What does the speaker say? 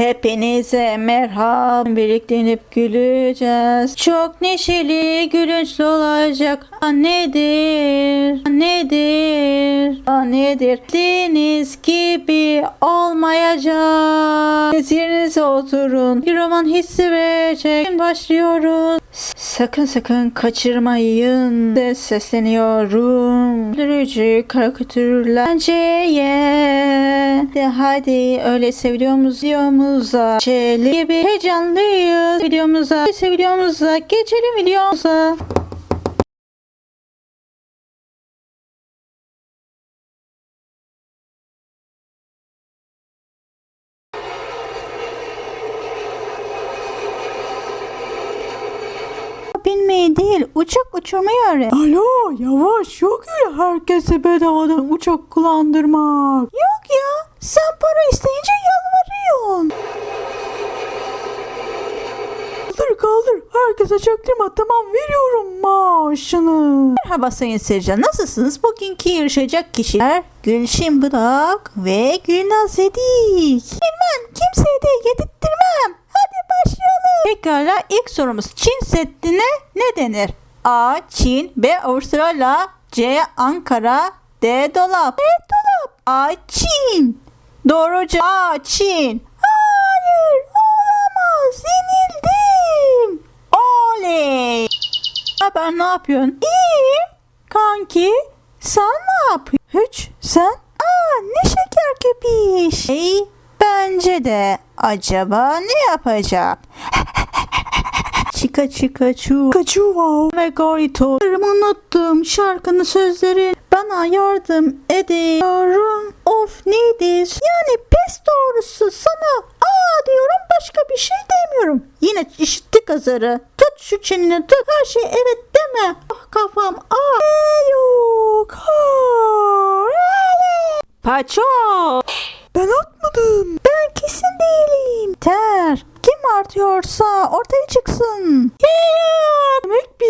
Hepinize merhaba. Birliklenip güleceğiz. Çok neşeli, gülünçlü olacak. Nedir? Nedir? Nedir? Deniz gibi olmayacak. Yerinize oturun. Bir roman hissi verecek. Başlıyoruz. Sakın sakın kaçırmayın. De sesleniyorum. Öldürücü karikatürler. Bence de hadi öyleyse videomuz videomuza geçelim gibi heyecanlıyız videomuza videomuza geçelim videomuza Binmeyi değil uçak uçurmayı öğren. Alo yavaş yok öyle herkese bedavadan uçak kullandırmak. Yok ya sen para isteyince yalvarıyorsun. Kaldır kaldır herkese çaktırma tamam veriyorum maaşını. Merhaba sayın seyirciler nasılsınız? Bugünkü yarışacak kişiler Gülşin Bırak ve Gülnaz Edik. Bilmem kimseye de yedirttirmem. Hadi başlayalım. Pekala ilk sorumuz Çin Seddi'ne ne denir? A. Çin B. Avustralya C. Ankara D. Dolap D. Dolap A. Çin Doğru cevap A. Çin Hayır olamaz yenildim. Oley. Haber ne yapıyorsun? İyiyim. Kanki sen ne yapıyorsun? Hiç sen? Aa ne şeker köpiş. Hey, bence de acaba ne yapacak? Çıka çıka çu. Kaçuva. Ve gorito. Unuttum şarkının sözleri. Bana yardım ediyorum. Of nedir? Yani pes doğrusu sana aa diyorum başka bir şey demiyorum. Yine işittik azarı. Tut şu çeneni tut. Her şey evet deme. Ah kafam ah. Ee, Yok. Paço. Ben atmadım. Ben kesin değilim. Ter. Artıyorsa ortaya çıksın. Ya, demek bizim